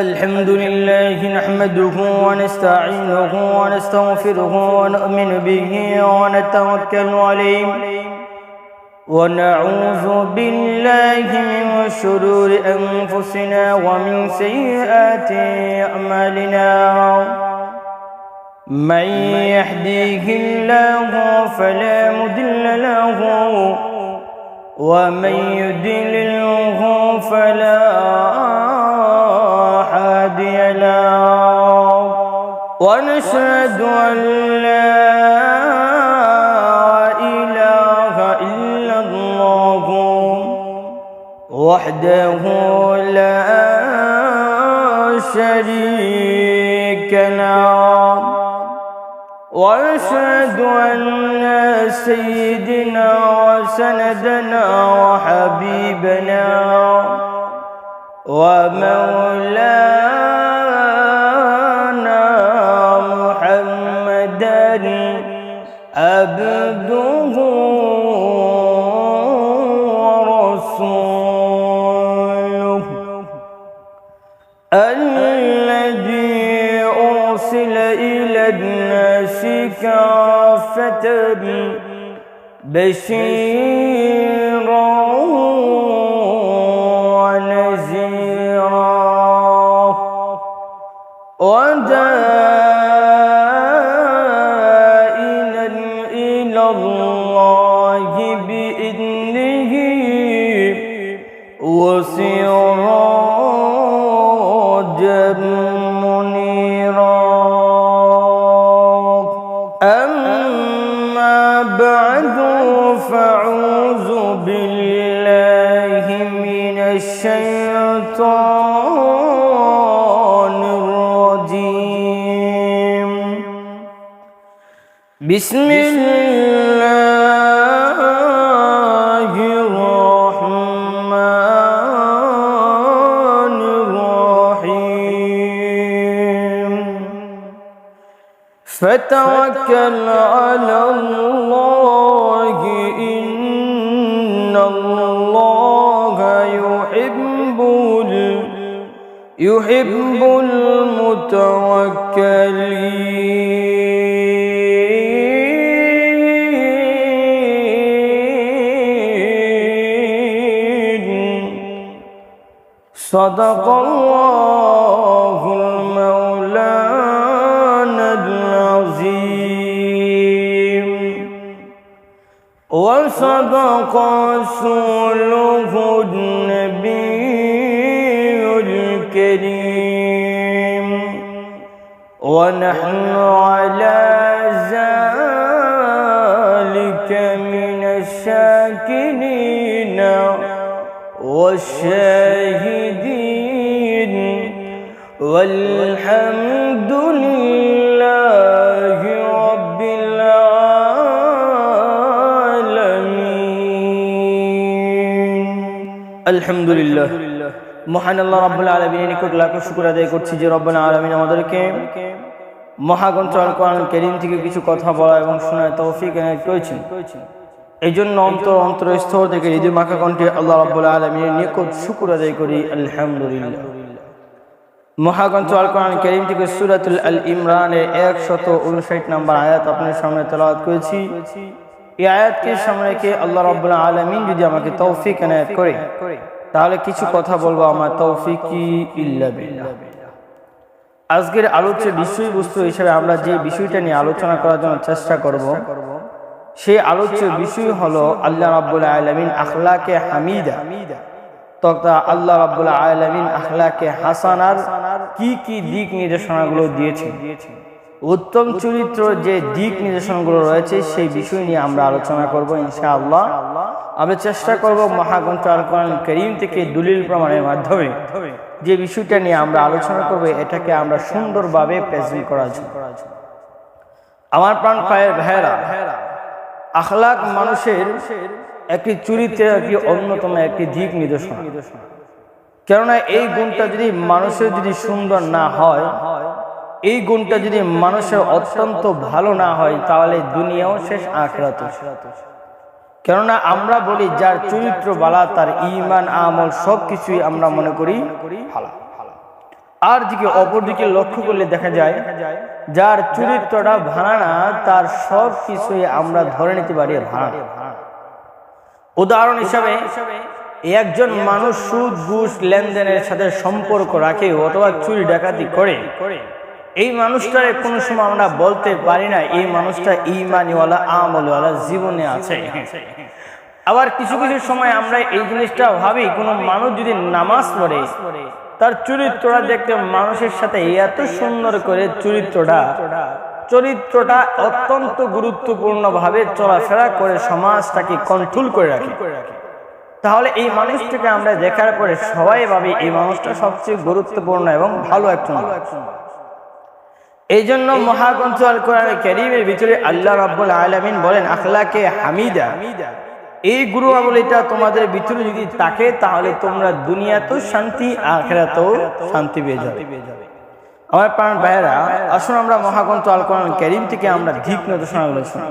الحمد لله نحمده ونستعينه ونستغفره ونؤمن به ونتوكل عليه ونعوذ بالله من شرور أنفسنا ومن سيئات أعمالنا. من يهديه الله فلا مضل له ومن يضلله فلا ونشهد أن لا إله إلا الله وحده لا شريك له وأشهد أن سيدنا وسندنا وحبيبنا ومولانا كافة بشيرا ونذيرا ودائنا إلى الله بإذنه بسم الله الرحمن الرحيم. فتوكل على الله إن الله يحب يحب المتوكلين. صدق الله المولانا العظيم. وصدق رسوله النبي الكريم. ونحن على ذلك من الشاكرين. والشاهدين والحمد لله رب العالمين الحمد لله মহান আল্লাহ রাব্বুল আলামিনের নিকট লাখ শুকর আদায় করছি যে রব্বুল আলামিন আমাদেরকে মহাগ্রন্থ আল কোরআন কারীম থেকে কিছু কথা বলা এবং শোনার তৌফিক এনায়েত করেছেন এই জন্য অন্তর অন্তর স্তর থেকে হৃদয় মাখা কণ্ঠে আল্লাহ রাব্বুল আলামিনের নিকট শুকর আদায় করি, আলহামদুলিল্লাহ। মহাগ্রন্থ আল কোরআন কারীম থেকে সূরাতুল আল ইমরানের একশত উনষাট নম্বর আয়াত আপনার সামনে তেলাওয়াত করেছি। এই আয়াতকে সামনে রেখে আল্লাহ রাব্বুল আলামিন যদি আমাকে তৌফিক এনায়েত করে, তাহলে কিছু কথা বলব আমার তৌফিক ইল্লা আজকের আলোচ্য বিষয়বস্তু হিসেবে আমরা যে বিষয়টা নিয়ে আলোচনা করার জন্য চেষ্টা করব সেই আলোচ্য বিষয় হলো আল্লাহ রাব্বুল আলামিন আখলাকে হামিদা। তথা আল্লাহ রাব্বুল আলামিন আখলাকে হাসানার কি কি দিক নির্দেশনাগুলো দিয়েছে উত্তম চরিত্র যে দিক নির্দেশনগুলো রয়েছে সেই বিষয় নিয়ে আমরা আলোচনা করব ইনশাআল্লাহ। আমরা চেষ্টা করব মহাগ্রন্থ আল কোরআন করিম থেকে দলিল প্রমাণের মাধ্যমে যে বিষয়টা নিয়ে আমরা আলোচনা করব, এটাকে আমরা সুন্দরভাবে প্রেজেন্ট করার জন্য। আমার প্রাণ পায়ের ভাইয়েরা আখলাক মানুষের একটি চরিত্রের একটি অন্যতম একটি দিক নিদর্শন। কেননা এই গুণটা যদি মানুষের যদি সুন্দর না হয়, এই গুণটা যদি মানুষের অত্যন্ত ভালো না হয়, তাহলে দুনিয়াও শেষ আখরাত। কেননা আমরা বলি, যার চরিত্র বালা তার ইমান, আমল সব কিছুই আমরা মনে করি ভালো। আর দিকে অপর দিকে লক্ষ্য করলে দেখা যায় যার চরিত্রটা ভাঙা তার সব কিছুই আমরা ধরে নিতে পারি ভাঙা। উদাহরণ হিসাবে একজন মানুষ সুদ ঘুষ লেনদেনের সাথে সম্পর্ক রাখে অথবা চুরি ডাকাতি করে। এই মানুষটার কোনো সময় আমরা বলতে পারি না এই মানুষটা ইমানিওয়ালা আমলওয়ালা জীবনে আছে। আবার কিছু কিছু সময় আমরা এই জিনিসটা ভাবি কোনো মানুষ যদি নামাজ পড়ে তার চরিত্রটা দেখতে মানুষের সাথে এত সুন্দর করে চরিত্রটা চরিত্রটা অত্যন্ত গুরুত্বপূর্ণ ভাবে চলাফেরা করে সমাজটাকে কন্ট্রোল করে রাখে। তাহলে এই মানুষটাকে আমরা দেখার পরে সবাই ভাবে এই মানুষটা সবচেয়ে গুরুত্বপূর্ণ এবং ভালো একজন এই জন্য মহাগ্রন্থ আল কোরআন ক্যারিমের ভিতরে আল্লাহ রাব্বুল আলামিন বলেন, আখলাকে হামিদা হামিদা। এই গুরু আমলিটা তোমাদের ভিতরে যদি থাকে, তাহলে তোমরা দুনিয়াতেও শান্তি, আখেরাতেও শান্তি পেয়ে যাবে। আমার প্রাণ ভাইয়েরা, আসুন আমরা মহাগ্রন্থ আল কোরআন ক্যারিম থেকে আমরা ঠিক নির্দেশনাগুলো শুনি।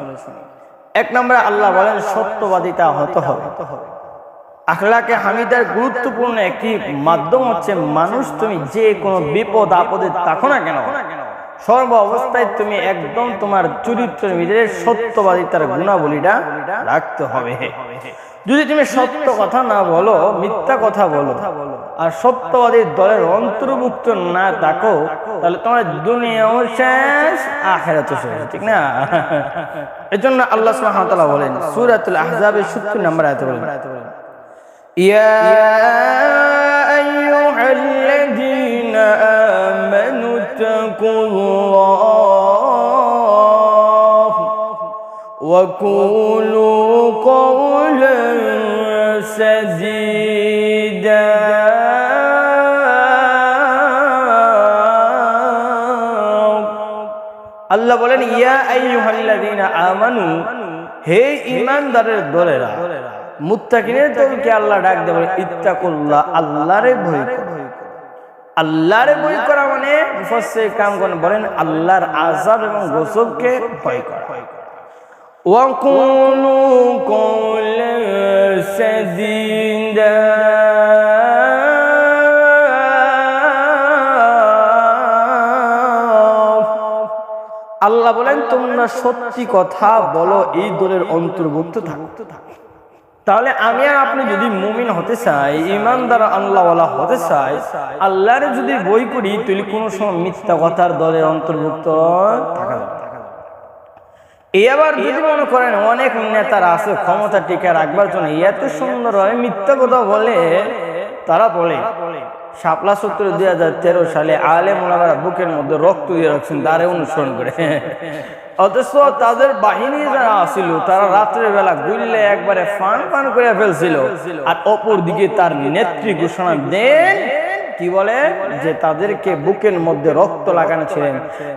এক নম্বরে আল্লাহ বলেন, সত্যবাদিতা হত হবে। আখলাকে হামিদার গুরুত্বপূর্ণ একটি মাধ্যম হচ্ছে, মানুষ তুমি যে কোনো বিপদ আপদে থাকো না কেন সর্ব অবস্থায় তুমি একদম তোমার চরিত্রের ভিতরে সত্যবাদিতার গুণাবলীটা রাখতে হবে। যদি তুমি সত্য কথা না বলো, মিথ্যা কথা বলো, আর সত্যবাদীর দলের অন্তর্ভুক্ত না থাকো, তাহলে তোমার দুনিয়াও শেষ আখেরাত শেষ, ঠিক না? এজন্য আল্লাহ সুবহানাহু বলেন, সূরাতুল আহজাবের 70 নম্বর আয়াতে বলেন, ইয়া আইয়ুহাল্লাযীনা আমানু তাকুল্লাহ وقولوا قولا سديدا আল্লাহ বলেন ইয়া আইয়ুহাল্লাযীনা আমানু হে ঈমানদারের দলেরা মুত্তাকিনের দলকে আল্লাহ ডাক দেবে ইত্তাকুল্লাহ আল্লাহরে ভয় করো আল্লাহরে ভয় করা মানে মুফাসসির কামগণ বলেন আল্লাহর আযাব এবং গজবকে ভয় করা وقولوا قولا سديدا আল্লাহ বলেন তোমরা সত্যি কথা বলো এই দলের অন্তর্ভুক্ত থাকতে থাকো তাহলে আমি আর আপনি যদি মুমিন হতে চাই ইমানদার আল্লাহওয়ালা হতে চাই আল্লাহর যদি বই করি তাহলে কোনো সময় মিথ্যা কথার দলের অন্তর্ভুক্ত থাকা যাবে এই আবার যদি মনে করেন অনেক নেতারা আছে, ক্ষমতা টিকে রাখবার জন্য এত সুন্দর হয় মিথ্যা কথা বলে, তারা বলে, শাপলা সত্তর দুই হাজার তেরো সালে আলে মোলামারা বুকের মধ্যে রক্ত দিয়ে রাখছেন তারে অনুসরণ করে। অথচ তাদের বাহিনী যারা আসিল তারা রাত্রের বেলা গুললে একবারে ফান ফান করে ফেলছিল। আর অপর দিকে তার নেত্রী ঘোষণা দেন, কি বলে, যে তাদেরকে বুকের মধ্যে রক্ত লাগানো ছিলেন।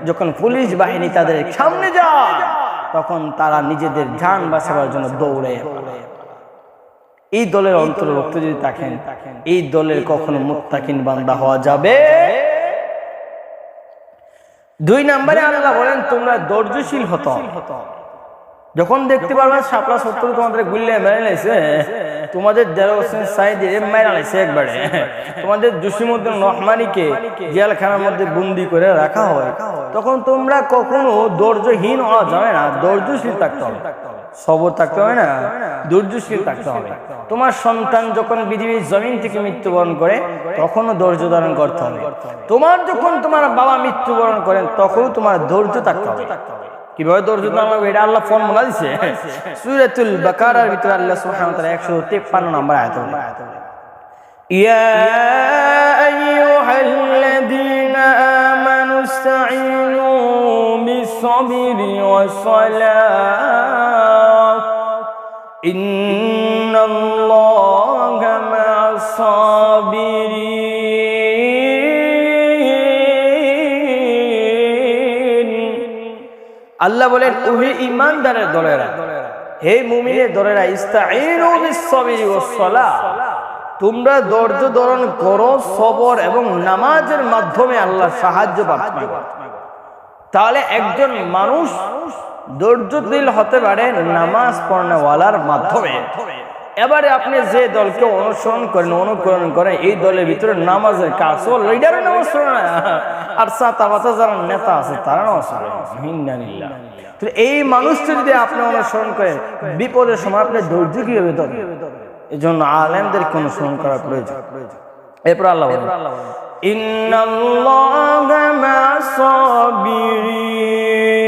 যখন পুলিশ বাহিনী তাদের সামনে যায় তখন তারা নিজেদের যান বাঁচাবার জন্য দৌড়ে। এই দলের অন্তর্ভুক্ত যদি থাকেন এই দলের কখনো মুত্তাকিন বান্দা হওয়া যাবে? দুই নম্বরে আল্লাহ বলেন তোমরা ধৈর্যশীল হতো। যখন দেখতে পারবে সাপলা সত্তর তোমাদের গুল্লে মেরে নিয়েছে তোমাদের দেড় হোসেন সাইদ মেরে নিয়েছে একবারে। তোমাদের জসিমুদ্দিন রহমানিকে জেলখানার মধ্যে বন্দি করে রাখা হয়। তখন তোমরা কখনো ধৈর্যহীন হওয়া যাবে না, ধৈর্যশীল থাকতে হবে। সবর থাকতে হবে না, ধৈর্যশীল থাকতে হবে। তোমার সন্তান যখন পৃথিবীর জমিন থেকে মৃত্যুবরণ করে, তখনও ধৈর্য ধারণ করতে হবে। তোমার যখন তোমার বাবা মৃত্যুবরণ করেন, তখনও তোমার ধৈর্য থাকতে হবে। কীভাবে ধারণ হবে এটা আল্লাহ ফোন বলা দিছে। সূরাতুল বাকারার ভিতরে আল্লাহ সুবহানাহু ওয়া তাআলা 153 নম্বর আয়াত ইয়া আইয়ুহাল্লাযীনা আমানু ইসতাঈনু বিস-সাবরি ওয়াস-সালাহ ইন্নাল্লাহা মা'আস-সাবিরিন। আল্লাহ বলেন, ওহে ইমানদারের দলেরা, হে মুমিনের দলেরা তোমরা ধৈর্য ধারণ করো, সবর এবং নামাজের মাধ্যমে আল্লাহ সাহায্য পাবে তাহলে একজন মানুষ ধৈর্যশীল হতে পারে নামাজ পড়নেওয়ালার মাধ্যমে। এবারে আপনি যে দলকে অনুসরণ করেন অনুকরণ করেন এই দলের ভিতরে নামাজের কাজ ও লিডারের নামাজ পড়ে না। আর বাতা যারা নেতা আছে তারা নামাজ হিন্দানিল্লাহ এই মানুষটা যদি আপনি অনুসরণ করেন বিপদের সময় আপনি ধৈর্য কীভাবে ধরবেন এই জন্য আলেমদেরকে অনুসরণ করা প্রয়োজন। এরপর আল্লাহ বলেন ইন্নাল্লাহা সাবিরিন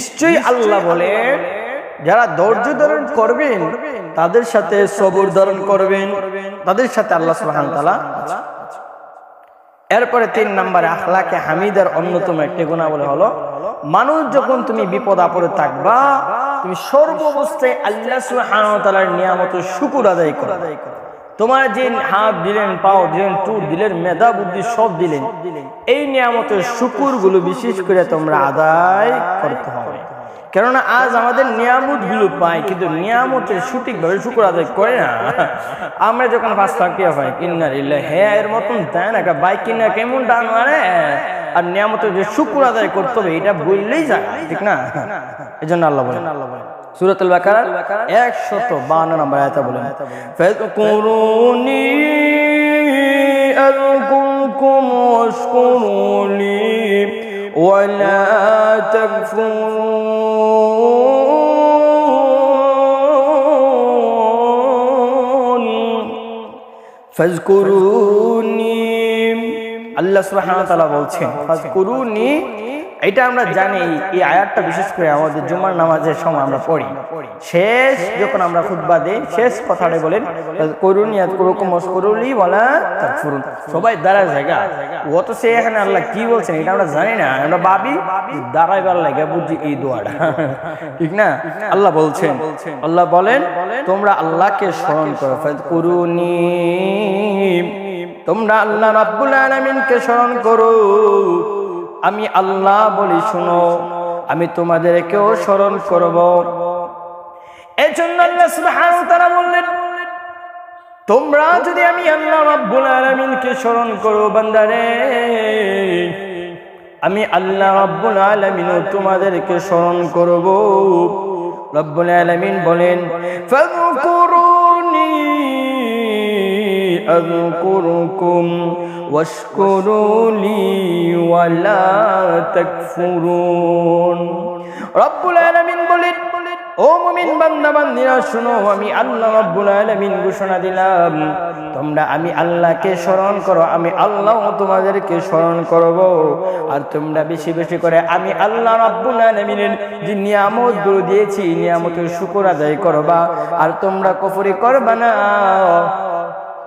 নিশ্চয়ই আল্লাহ বলেন যারা ধৈর্য ধারণ করবেন তাদের সাথে সবর ধারণ করবেন তাদের সাথে আল্লাহ তাআলা আছে। এরপরে তিন নম্বরে আখলাকে হামিদের অন্যতম একটি গুণা বলে হলো মানুষ যখন তুমি বিপদ আপদে থাকবা তুমি সর্বাবস্থায় আল্লাহ সুবহানাহু ওয়া তাআলার নিয়ামত শুকুর আদায় করো। তোমার যে হাত দিলেন, পাও দিলেন টুর দিলেন, মেধা, বুদ্ধি সব দিলেন। এই নিয়ামতের শুকুরগুলো বিশেষ করে তোমরা আদায় করতে হবে। কেননা আজ আমাদের নিয়ামতগুলো পাই, কিন্তু নিয়ামতের সঠিকভাবে শুকুর আদায় করে না। আমরা যখন পাঁচ লাখ টাকা পাই কিনার ইল্লা হ্যাঁ এর মতন, তাই না? বাইক কিনা, কেমন দাম মানে আর নিয়ামতের যে শুকুর আদায় করতে হবে, এটা বললেই যায়, ঠিক না? এই জন্য আল্লাহ বলেন আল্লাহ বলেন। সুরাতুল বাকারা একশত বান্ন নম্বর আয়তা বলেন। ফাযকুরুনি আযকুরকুম ওয়াশকুরুলি ওয়ালা তাকফুরুন ফাজকুরুনি আল্লাহ সুবহানাহু ওয়া তাআলা বলছেন ফাজকুরুনি এটা আমরা জানি এই আয়াতটা বিশেষ করে আমাদের জুমার নামাজের সময় আমরা পড়ি। শেষ যখন আমরা খুতবা দিই, শেষ কথাটা বলেন করুন মস্করুলি বলা সবাই দাঁড়ায় জায়গা। ও তো সে এখানে আল্লাহ কি বলছেন এটা আমরা জানি না। আমরা ভাবি, দাঁড়াইবার লাগে বুঝি এই দোয়াটা। ঠিক না? আল্লাহ বলছেন, আল্লাহ বলেন, তোমরা আল্লাহকে স্মরণ করো। করুনি তোমরা আল্লাহ রাব্বুল আলামিনকে স্মরণ করো। আমি আল্লাহ বলি, শুনো, আমি তোমাদেরকেও স্মরণ করব। এই জন্য আল্লাহ সুবহানাহু বললেন, তোমরা যদি আমি আল্লাহ রাব্বুল আলামিনকে স্মরণ করো বান্দারে, আমি আল্লাহ রাব্বুল আলামিনও তোমাদেরকে স্মরণ করব। রব্বুল আলামিন বলেন ফাযকুরুনি أذكركم واشكروا لي ولا تكفرون رب العالمين বলেন ও মুমিন বান্দা বান্দিরা শুনো আমি আল্লাহ রাব্বুল আলামিন ঘোষণা দিলাম তোমরা আমি আল্লাহকে স্মরণ করো আমি আল্লাহ তোমাদেরকে স্মরণ করব আর তোমরা বেশি বেশি করে আমি আল্লাহ রাব্বুল আলামিনের যে নিয়ামত গুলো দিয়েছি নিয়ামতের শুকর আদায় করবা আর তোমরা কফরি করবা না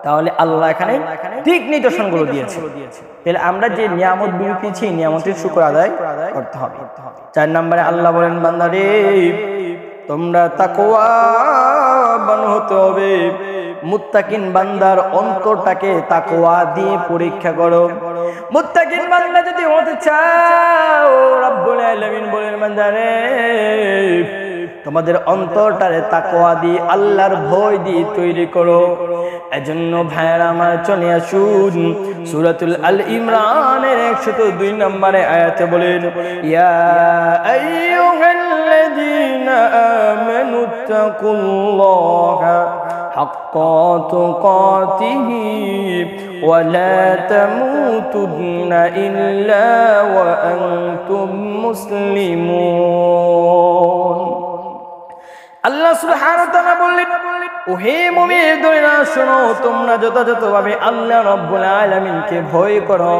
তাহলে আল্লাহ এখানে ঠিক নিদর্শনগুলো দিয়েছে তাহলে আমরা যে নিয়ামতগুলো পেয়েছি নিয়ামতের শুক্র আদায় করতে হবে। চার নম্বরে আল্লাহ বলেন বান্দারে তোমরা তাকওয়াবান হতে হবে। মুত্তাকিন বান্দার অন্তরটাকে তাকোয়া দিয়ে পরীক্ষা করো। মুত্তাকিন বান্দা যদি হতে চাও রব্বুল আলামিন বলেন বান্দারে তোমাদের অন্তরটারে তাকোয়া দিয়ে আল্লাহর ভয় দিয়ে তৈরি করো। এজন্য ভাইয়েরা আমার চলে আসুন সুরাতুল আল ইমরানের একশত দুই নম্বরে আয়াতে বলেন ইয়া আইয়ুহাল্লাযীনা আমানু তাকুল্লাহা حق تقاته ولا تموتن إلا وأنتم مسلمون আল্লাহ সুবহানাহু বললেন, ওহে মুমিন দলেরা শোনো, তোমরা যথাযথভাবে আল্লাহ রাব্বুল আলামিনকে ভয় করো।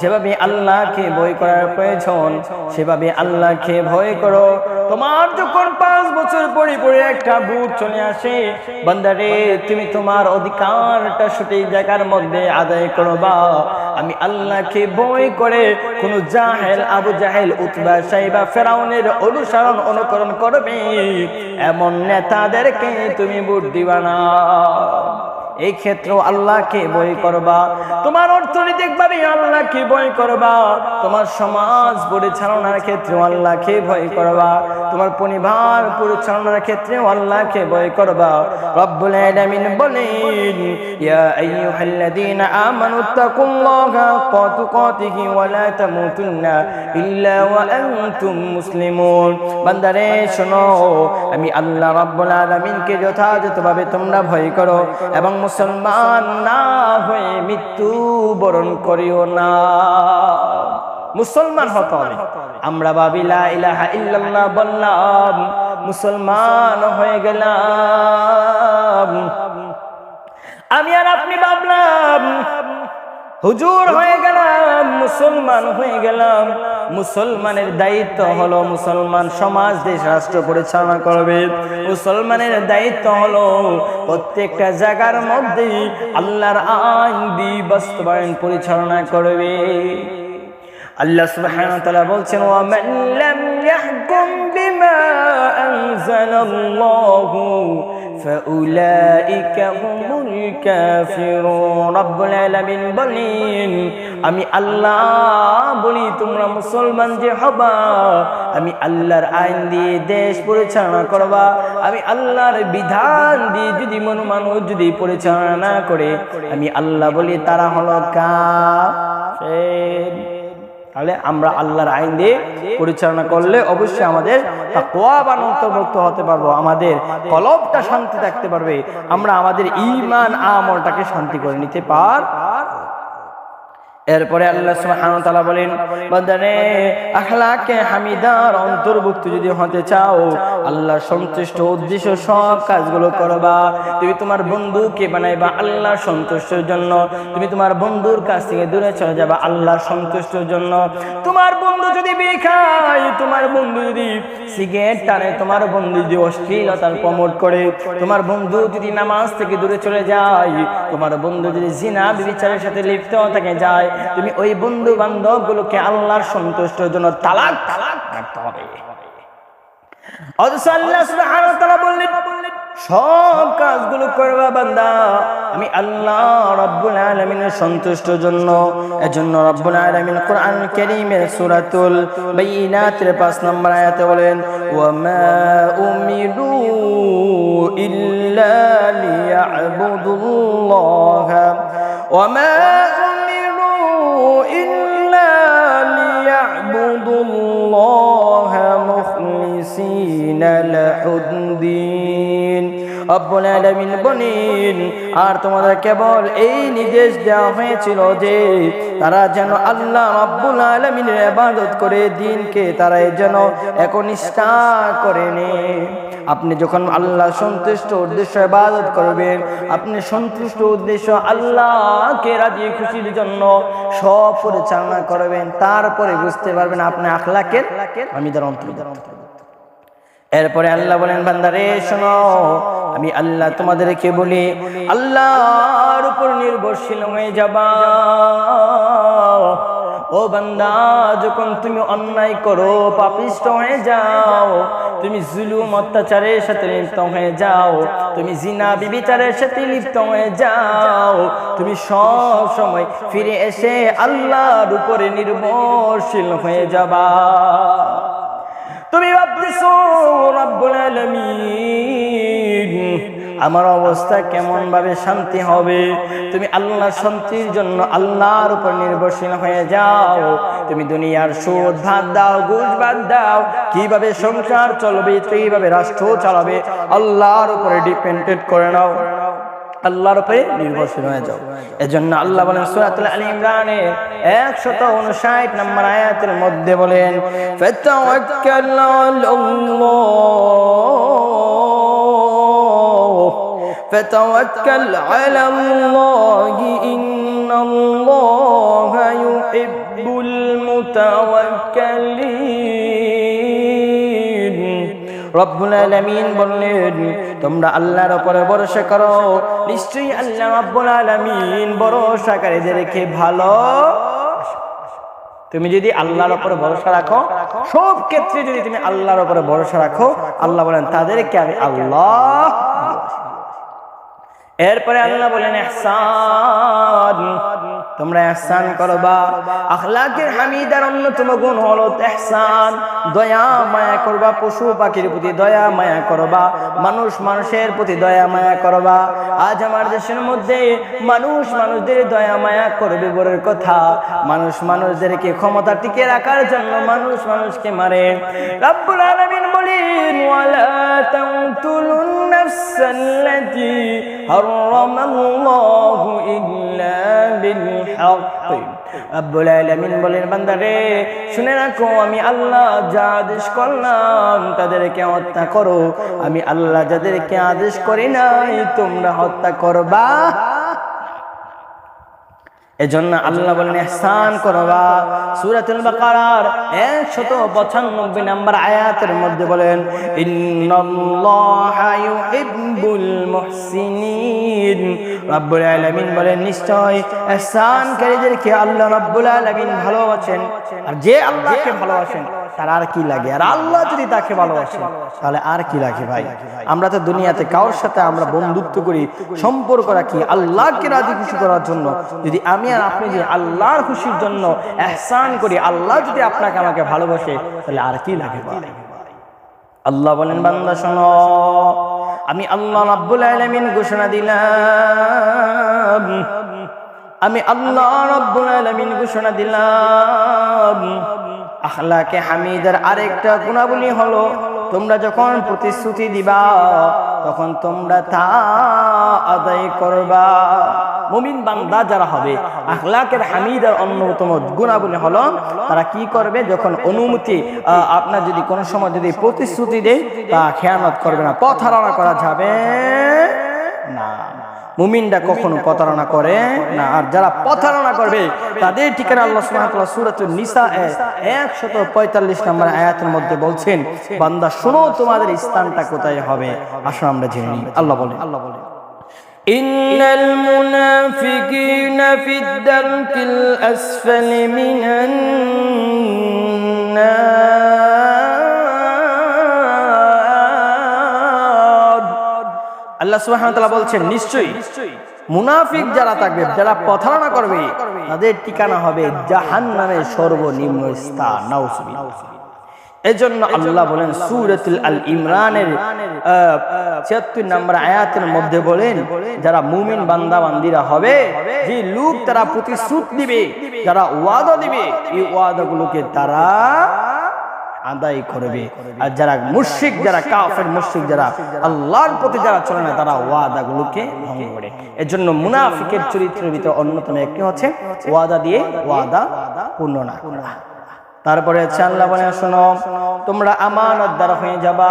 যেভাবে আল্লাহকে ভয় করার প্রয়োজন, সেভাবে আল্লাহকে ভয় করো। তোমার যখন পাঁচ বছর পরে পরে একটা ভূত চলে আসে। বান্দারে, তুমি তোমার অধিকারটা সঠিক জায়গার মধ্যে আদায় করবা আমি আল্লাহকে বই করে কোন জাহেল, আবু জাহেল, উতবা সাইবা ফেরাউনের অনুসরণ অনুকরণ করবে। এমন নেতাদেরকে তুমি ভোট দিবা না। এই ক্ষেত্রেও আল্লাহকে বই করবা। তোমার অর্থনৈতিক ভাবে আল্লাহকে বই করবা। তোমার সমাজ পরিচালনার ক্ষেত্রেও আল্লাহকে ভয় করবা। তোমার পরিবার পরিচালনার ক্ষেত্রেও আল্লাহকে ভয় করবা। রব্বুল আলামিন বলেন, ইয়া আইয়ুহাল্লাযীনা আমানু তাকুল্লাহা হাক্কা তুকাতিহি ওয়া লা তামুতুন্না ইল্লা ওয়া আনতুম মুসলিমুন। বান্দারে, শোনো, আমি আল্লাহ রাব্বুল আলামিনকে যথাযথভাবে তোমরা ভয় করো এবং মুসলমান না হয়ে মৃত্যু বরণ করিও না। মুসলমান হতে আমরা বাবিলা ইলাহা ইল্লাল্লাহ বললাম, মুসলমান হয়ে গেলাম। আমি আর আপনি ভাবলাম হুজুর হয়ে গেলাম, মুসলমান হয়ে গেলাম। মুসলমানের দায়িত্ব হলো মুসলমান সমাজ, দেশ, রাষ্ট্র পরিচালনা করবে। মুসলমানের দায়িত্ব হলো প্রত্যেকটা জায়গার মধ্যে আল্লাহর আইন দি বাস্তবায়ন পরিচালনা করবে। আল্লাহ সুবহানাহু ওয়া তাআলা বলছেন ওয়া মান লাম ইয়াহকুম বিমা আনজালাল্লাহু ফাউলাইকা হুমুল কাফিরুন রব্বুল আলামিন বলেন, আমি আল্লাহ বলি, তোমরা মুসলমান যে হবা, আমি আল্লাহর আইন দিয়ে দেশ পরিচালনা করবা, আমি আল্লাহর বিধান দিয়ে যদি মন মানুষ যদি পরিচালনা করে, আমি আল্লাহ বলি, তারা হলো কাফের। তাহলে আমরা আল্লাহর আইন দিয়ে পরিচালনা করলে অবশ্যই আমাদের তাকওয়াবান অন্তর্ভুক্ত হতে পারব, আমাদের কলবটা শান্তি থাকতে পারবে। আমরা আমাদের ইমান আমলটাকে শান্তি করে নিতে পার এরপরে আল্লাহ সুবহানাহু তাআলা বলেন, বান্দারে, আখলাকে হামিদার, অন্তর্ভুক্ত যদি হতে চাও, আল্লাহ সন্তুষ্ট উদ্দেশ্য সব কাজগুলো করবা। তুমি তোমার বন্ধুকে বানাইবা আল্লাহ সন্তুষ্টের জন্য। তুমি তোমার বন্ধুর কাছ থেকে দূরে চলে যাবা আল্লাহ সন্তুষ্টের জন্য। তোমার বন্ধু যদি বিয়ে খায়, তোমার বন্ধু যদি সিগারেট টানে, তোমার বন্ধু যদি অশ্লীলতার প্রমোট করে, তোমার বন্ধু যদি নামাজ থেকে দূরে চলে যায়, তোমার বন্ধু যদি জিনা বিচারের সাথে লিপ্ত থাকে, যায় তুমি ওই বন্ধু বান্ধব গুলোকে আল্লাহর সন্তুষ্টের জন্য তালাক তালাক রাখতে হবে সব কাজগুলো করবা বান্দা, আমি আল্লাহ রাব্বুল আলামিনের সন্তুষ্টের জন্য, এজন্য রাব্বুল আলামিন কোরআন কারীমের সূরাতুল বাইনাতের 5 নম্বর আয়াতে বলেন উমিরু ইল্লা লিয়াবুদুল্লাহ ওয়া আর তোমাদের কেবল এই নির্দেশ দেওয়া হয়েছিল যে তারা যেন আল্লাহ রব্বুল আলামিনের আবাদত করে দিনকে তারা যেন একনিষ্ঠা করে নে আপনি যখন আল্লাহ সন্তুষ্ট উদ্দেশ্য ইবাদত করবেন, আপনি সন্তুষ্ট উদ্দেশ্য আল্লাহকে রাজি খুশির জন্য সব পরিচালনা করবেন, তারপরে বুঝতে পারবেন আপনি আখলাকের আমি তার অন্তর্গত এরপরে আল্লাহ বলেন, বান্দারে, শোনো, আমি আল্লাহ তোমাদেরকে বলি, আল্লাহর উপর নির্ভরশীল হয়ে যাবা। ও বান্দা, যখন তুমি অন্যায় করো, পাপিষ্ট হয়ে যাও, তুমি জুলুম, অত্যাচারের সাথে লিপ্ত হয়ে যাও, তুমি জিনা, বিবিচারের সাথে লিপ্ত হয়ে যাও, তুমি সব সময় ফিরে এসে আল্লাহর উপরে নির্ভরশীল হয়ে যাবা। তুমি ভাবতেছো, রব্বুল আলামিন, আমার অবস্থা কেমন ভাবে শান্তি হবে? তুমি আল্লাহ শান্তির জন্য আল্লাহর উপর নির্ভরশীল হয়ে যাও। তুমি দুনিয়ার সুদ ভাত দাও, ঘুষ বাদ দাও। কীভাবে সংসার চলবে, কীভাবে রাষ্ট্র চালাবে, আল্লাহর উপরে ডিপেন্ডেন্ট করে নাও। আল্লাহর উপরে নির্ভরশীল হয়ে যাও এজন্য আল্লাহ বলেন সূরাতুল আলী ইমরানে 159 নম্বর আয়াতের মধ্যে বলেন ফাতাওয়াক্কাল আলাল্লাহ فتوكل على الله إن الله يحب المتوكلين রব্বুল আলামিন বললেন, তোমরা আল্লাহর উপরে ভরসা করো। নিশ্চয়ই আল্লাহ রব্বুল আলামিন ভরসাকারীদেরকে ভালো তুমি যদি আল্লাহর উপরে ভরসা রাখো, সব ক্ষেত্রে যদি তুমি আল্লাহর উপরে ভরসা রাখো, আল্লাহ বলেন, তাদেরকে আমি আল্লাহ এরপরে আল্লাহ বলেন ইহসান তোমরা ইহসান করবা। আখলাকের হামিদার অন্যতম গুণ হলো ইহসান। দয়া মায়া করবা, পশু পাখির প্রতি দয়া মায়া করবা, মানুষ মানুষের প্রতি দয়া মায়া করবা। আজ আমার দেশের মধ্যে মানুষ মানুষদের দয়া মায়া করবে বলের কথা। মানুষ মানুষদেরকে ক্ষমতা টিকে রাখার জন্য মানুষ মানুষকে মারে। রব্বুল আলামিন বলেন, ওয়ালা তাউতুলুন হারামাল্লাহু ইল্লা বিল বলেন বান্দারে শুনে আমি আল্লাহ যা আদেশ করলাম, তাদেরকে হত্যা করো। আমি আল্লাহ যাদেরকে আদেশ করি নাই, তোমরা হত্যা করবা এজন্য আল্লাহ বলেন, ইহসান করবা সূরাতুল বাকারার 195 নম্বর আয়াতের মধ্যে বলেন, ইন্নাল্লাহা ইউহিব্বুল মুহসিনিন। রব্বুল আলামিন বলেন, নিশ্চয় ইহসানকারীদেরকে আল্লাহ রব্বুল আলামিন ভালোবাসেন। আর যে আল্লাহকে ভালোবাসেন তার আর কি লাগে? আর আল্লাহ যদি তাকে ভালোবাসেন তাহলে আর কি লাগে ভাই? আমরা তো দুনিয়াতে কারোর সাথে আমরা বন্ধুত্ব করি, সম্পর্ক রাখি, আল্লাহকে রাজি খুশি করার জন্য। যদি আমি আর আপনি যদি আল্লাহর খুশির জন্য এহসান করি, আল্লাহ যদি আপনাকে আমাকে ভালোবাসে, তাহলে আর কি লাগে ভাই? আল্লাহ বলেন, বান্দা শোনো, আমি আল্লাহ রাব্বুল আলামিন ঘোষণা দিলাম। আমি আল্লাহ রাব্বুল আলামিন ঘোষণা দিলাম। আখলাকে হামিদার আরেকটা গুণাবলী হলো, তোমরা যখন প্রতিশ্রুতি দিবা, তখন তোমরা তা আদায় করবা। মুমিন বান্দা যারা হবে, আখলাকের হামিদার অন্যতম গুণাবলী হলো, তারা কি করবে? যখন অনুমতি আপনার যদি কোনো সময় যদি প্রতিশ্রুতি দেয়, তা খেয়ানত করবে না প্রতারণা করা যাবে না। মুমিনরা কখনো প্রতারণা করে না আর যারা প্রতারণা করবে তাদের ঠিকানা আল্লাহ সুবহানাহু ওয়া তাআলা সূরাতুন নিসা এ 145 নম্বর আয়াতের মধ্যে বলছেন বান্দা শোনো তোমাদের স্থানটা কোথায় হবে আসুন আমরা জেনে নিই আল্লাহ বলেন আল্লাহ বলেন إن المنافقين في الدرك الأسفل من النار আল্লাহ তাআলা বলছেন, নিশ্চয়ই মুনাফিক যারা থাকবে, যারা প্রতারণা করবে, তাদের ঠিকানা হবে জাহান্নামের সর্বনিম্ন স্থান। এজন্য আল্লাহ বলেন, সূরাতুল আল ইমরানের ছিয়াত্তর নম্বর আয়াতের মধ্যে বলেন, যারা মুমিন বান্দা, বান্দিরা হবে, যে লোক তারা প্রতিশ্রুত দিবে, যারা ওয়াদা দিবে, এই ওয়াদাগুলোকে তারা আদায় করবে। আর যারা মুশরিক যারা কাফের মুশরিক যারা আল্লাহর প্রতি যারা চলে না তারা ওয়াদাগুলোকে ভঙ্গ করে। এর জন্য মুনাফিকের চরিত্রের ভিতরে অন্যতম একটি হচ্ছে ওয়াদা দিয়ে ওয়াদা পূর্ণ না করা। তারপরে হচ্ছে আল্লাহ বলে শোনো তোমরা আমানত দ্বারা হয়ে যাবা।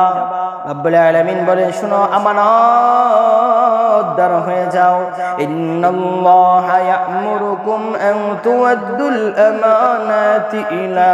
রব্বুল আলামিন বলে শোনো আমানত দ্বারা হয়ে যাও। ইন্নাল্লাহা ইয়া'মুরুকুম আন তুওয়াদ্দুল আমানাতি ইলা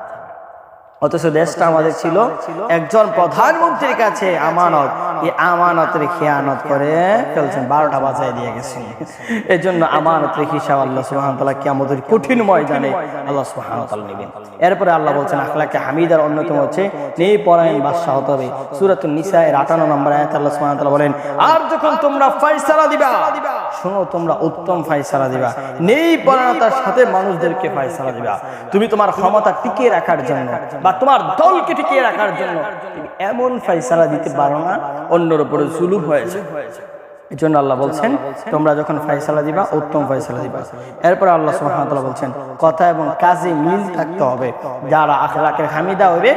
অথচ দেশটা আমাদের ছিল একজন প্রধানমন্ত্রীর কাছে আমানত। এই আমানতের খেয়ানত করে ফেলছেন। বারোটা বাজায় দিয়ে গেছেন এই জন্য আমানতের হিসাব আল্লাহ সুহান তালা কি আমাদের কঠিন ময়দানে আল্লাহ সুহান তালা নেবেন। এরপরে আল্লাহ বলছেন আখলাকে হামিদার অন্যতম হচ্ছে নেই পরায়ণ বাদশাহ হতে হবে। সুরাতুল নিসা এর আটান্ন নম্বর আয়াত আল্লাহ সুহান তালা বলেন আর যখন তোমরা ফাইসালা দিবা শোনো তোমরা উত্তম ফাইসালা দিবা। নেই পরায়ণতার সাথে মানুষদেরকে ফাইসালা দিবা। তুমি তোমার ক্ষমতা টিকিয়ে রাখার জন্য বা তোমার দলকে টিকিয়ে রাখার জন্য এমন ফাইসালা দিতে পারো না অন্যর উপরে জুলুম হয়েছে। এই জন্য আল্লাহ বলছেন তোমরা যখন ফাইসালা দিবা উত্তম ফাইসালা দিবা। এরপর আল্লাহ সুবহানাহু বলছেন কথা এবং কাজে মিল থাকতে হবে। যারা আখলাকের হামিদা হবে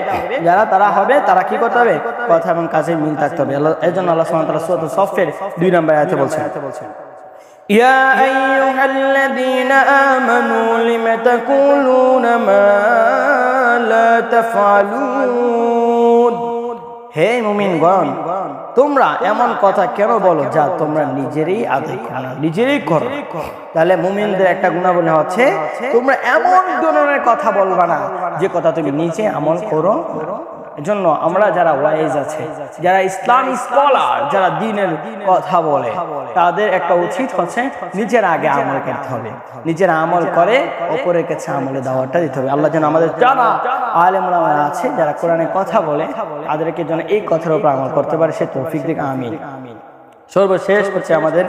যারা তারা হবে তারা কি করতে হবে? কথা এবং কাজে মিল থাকতে হবে। এই জন্য আল্লাহ সুবহানাহু ওয়া তাআলা সফের দুই নম্বর আয়াতে বলছেন। يا أيها الذين آمنوا لم تقولون ما لا تفعلون হে মুমিনগণ তোমরা এমন কথা কেন বলো যা তোমরা নিজেরই আদায় করো না নিজেরই করো তাহলে মুমিনদের একটা গুণাবলী হচ্ছে তোমরা এমন ধরনের কথা বলবা না যে কথা তুমি নিজে আমল করো এজন্য আমরা যারা ওয়াইজ আছে, যারা ইসলাম স্কলার, যারা দিনের কথা বলে, তাদের একটা উচিত হচ্ছে নিজের আগে আমল করতে হবে। নিজের আমল করে অপরের কাছে আমলে দাওয়াটা দিতে হবে। আল্লাহ যেন আমাদের যারা আলেমরা আছে, যারা কোরআনে কথা বলে, তাদেরকে যেন এই কথার উপর আমল করতে পারে, সে তৌফিক দিক, আমিন। সর্বশেষ হচ্ছে আমাদের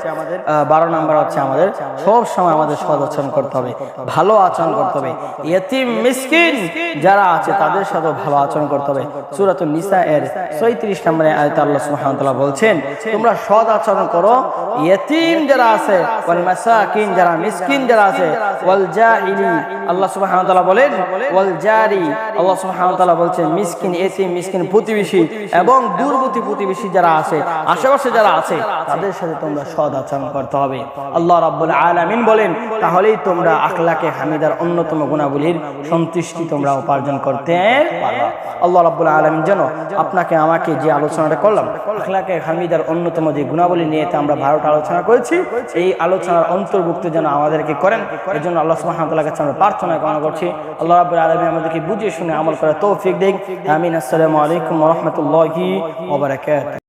বারো নাম্বার হচ্ছে আমাদের সব সময় আমাদের সদ আচরণ করতে হবে ভালো আচরণ করতে হবে। ইয়তিম মিসকিন যারা আছে তাদের সাথে ভালো আচরণ করতে হবে। সুরাতুল নিসা এর ছয়ত্রিশ নম্বরে আয়ত আল্লাহ তাআলা বলছেন তোমরা সদ আচরণ করো। ইয়তিম যারা আছে ওয়াল মাসাকিন যারা মিসকিন যারা আছে ওয়াল জাইলি আল্লাহ সুবহানাহু বলেন ওয়াল জারি আল্লাহ সুবহানাহু বলছেন মিসকিন ইয়তিম মিসকিন প্রতিবেশী এবং দূরবর্তী প্রতিবেশী যারা আছে আশেপাশে যারা আছে তাদের সাথে তোমরা সদ আচরণ করতে হবে। আল্লাহ রাব্বুল আলামিন বলেন তাহলেই তোমরা আখলাকে হামিদার অন্যতম গুণাবলীর সন্তুষ্টি তোমরা উপার্জন করতে পারবে। আল্লাহ রাব্বুল আলামিন যেন আপনাকে আমাকে যে আলোচনাটা করলাম আখলাকে হামিদার অন্যতম যে গুণাবলী নিয়ে আমরা বারোটা আলোচনা করেছি এই আলোচনার অন্তর্ভুক্ত যেন আমাদেরকে করেন এই জন্য আল্লাহ সুবহানাহু কাছে আমরা প্রার্থনা কামনা করছি। আল্লাহ রাব্বুল আলামিন আমাদেরকে বুঝিয়ে শুনে আমল করার তৌফিক দিক। আমিন। আসসালামু আলাইকুম ওয়া রাহমাতুল্লাহি ওয়া বারাকাতুহু।